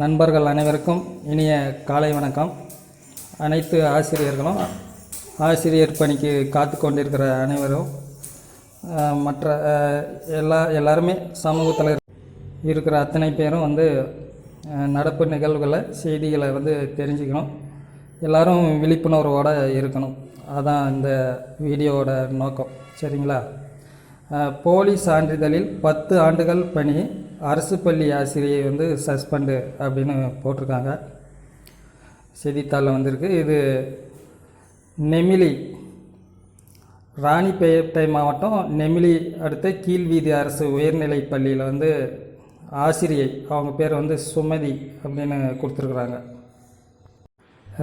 நண்பர்கள் அனைவருக்கும் இனிய காலை வணக்கம். அனைத்து ஆசிரியர்களும் ஆசிரியர் பணிக்கு காத்து கொண்டிருக்கிற அனைவரும் மற்ற எல்லா எல்லாருமே சமூகத்தில் இருக்கிற அத்தனை பேரும் வந்து நடப்பு நிகழ்வுகளை செய்திகளை வந்து தெரிஞ்சுக்கணும். எல்லாரும் விழிப்புணர்வோடு இருக்கணும். அதான் இந்த வீடியோவோட நோக்கம். சரிங்களா? போலீஸ் போலி சான்றிதழில் பத்து ஆண்டுகள் பணி அரசு பள்ளி ஆசிரியை வந்து சஸ்பெண்டு அப்படின்னு போட்டிருக்காங்க. செய்தித்தாளில் வந்திருக்கு. இது நெமிலி ராணிப்பேட்டை மாவட்டம் நெமிலி அடுத்த கீழ்வீதி அரசு உயர்நிலைப் பள்ளியில் வந்து ஆசிரியை. அவங்க பேர் வந்து சுமதி அப்படின்னு கொடுத்துருக்குறாங்க.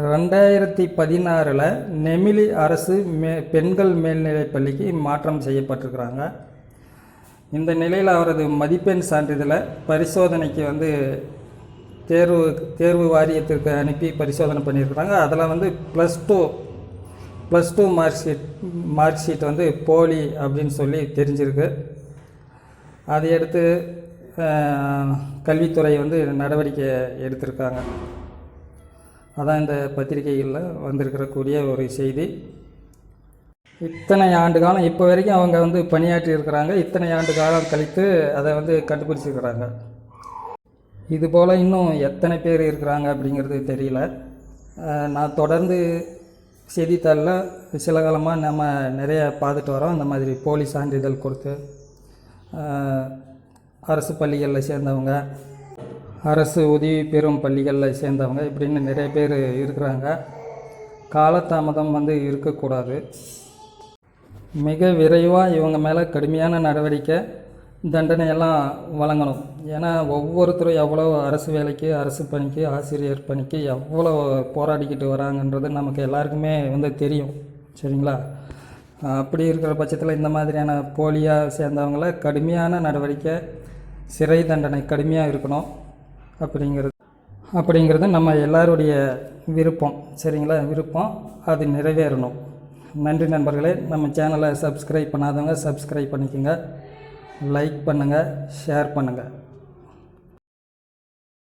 ரெண்டாயிரத்தி பதினாறில் நெமிலி அரசு மே பெண்கள் மேல்நிலைப் பள்ளிக்கு மாற்றம் செய்யப்பட்டிருக்கிறாங்க. இந்த நிலையில் அவரது மதிப்பெண் சான்றிதழை பரிசோதனைக்கு வந்து தேர்வு தேர்வு வாரியத்திற்கு அனுப்பி பரிசோதனை பண்ணியிருக்கிறாங்க. அதில் வந்து plus two plus two mark sheet mark sheet வந்து போலி அப்படின்னு சொல்லி தெரிஞ்சிருக்கு. அதை எடுத்து கல்வித்துறை வந்து நடவடிக்கை எடுத்திருக்காங்க. அதான் இந்த பத்திரிகைகளில் வந்திருக்கிற கூடிய ஒரு செய்தி. இத்தனை ஆண்டு காலம் இப்போ வரைக்கும் அவங்க வந்து பணியாற்றி இருக்கிறாங்க. இத்தனை ஆண்டு காலம் கழித்து அதை வந்து கண்டுபிடிச்சிருக்கிறாங்க. இது போல் இன்னும் எத்தனை பேர் இருக்கிறாங்க அப்படிங்கிறது தெரியல. நான் தொடர்ந்து செய்தித்தாளில் சில காலமாக நம்ம நிறைய பார்த்துட்டு வரோம். இந்த மாதிரி போலி சான்றிதழ் கொடுத்து அரசு பள்ளிகளில் சேர்ந்தவங்க அரசு உதவி பெறும் பள்ளிகளில் சேர்ந்தவங்க இப்படின்னு நிறைய பேர் இருக்கிறாங்க. காலதாமதம் வந்து இருக்கக்கூடாது. மிக விரைவாக இவங்க மேலே கடுமையான நடவடிக்கை தண்டனையெல்லாம் வழங்கணும். ஏன்னா ஒவ்வொருத்தரும் எவ்வளோ அரசு வேலைக்கு அரசு பணிக்கு ஆசிரியர் பணிக்கு எவ்வளோ போராடிக்கிட்டு வராங்கன்றது நமக்கு எல்லாருக்குமே வந்து தெரியும். சரிங்களா? அப்படி இருக்கிற பட்சத்தில் இந்த மாதிரியான போலியாக சேர்ந்தவங்கள கடுமையான நடவடிக்கை சிறை தண்டனை கடுமையாக இருக்கணும் அப்படிங்கிறது. அப்படிங்கிறது நம்ம எல்லாருடைய விருப்பம். சரிங்களா? விருப்பம் அது நிறைவேறணும். நன்றி நண்பர்களே நம்ம சேனலை சப்ஸ்கிரைப் பண்ணாதவங்க சப்ஸ்கிரைப் பண்ணிக்கோங்க. லைக் பண்ணுங்கள் ஷேர் பண்ணுங்கள்